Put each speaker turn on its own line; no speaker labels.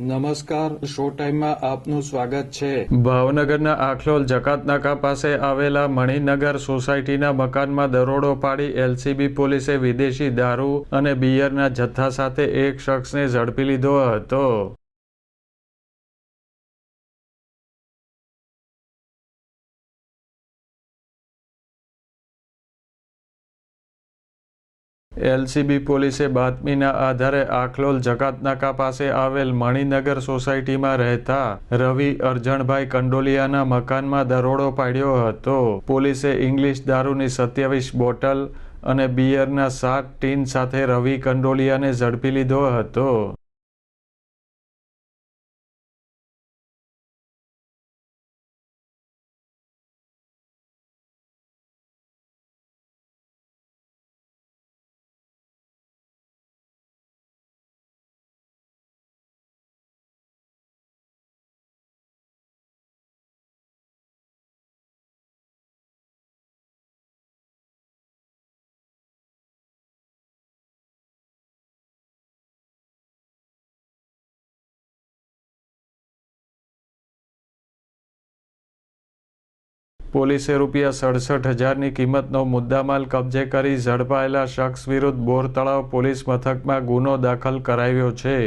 નમસ્કાર શો ટાઈમમાં આપનું સ્વાગત છે.
ભાવનગરના આખલોલ જકાતનાકા પાસે આવેલા મણિનગર સોસાયટીના મકાનમાં દરોડો પાડી એલસીબી પોલીસે વિદેશી દારૂ અને બિયરના જથ્થા સાથે એક શખ્સને ઝડપી લીધો હતો. એલસીબી પોલીસે બાતમીના આધારે આખલોલ જકાતનાકા પાસે આવેલ મણિનગર સોસાયટીમાં રહેતા રવિ અરજણભાઈ કંડોલિયાના મકાનમાં દરોડો પાડ્યો હતો. પોલીસે ઇંગ્લિશ દારૂની સત્યાવીસ બોટલ અને બિયરના સાત ટીન સાથે રવિ કંડોલિયાને ઝડપી લીધો હતો. પોલીસે રૂપિયા સડસઠ હજારની કિંમતનો મુદ્દામાલ કબજે કરી ઝડપાયેલા શખ્સ વિરુદ્ધ બોર તળાવ પોલીસ મથકમાં ગુનો દાખલ કરાવ્યો છે.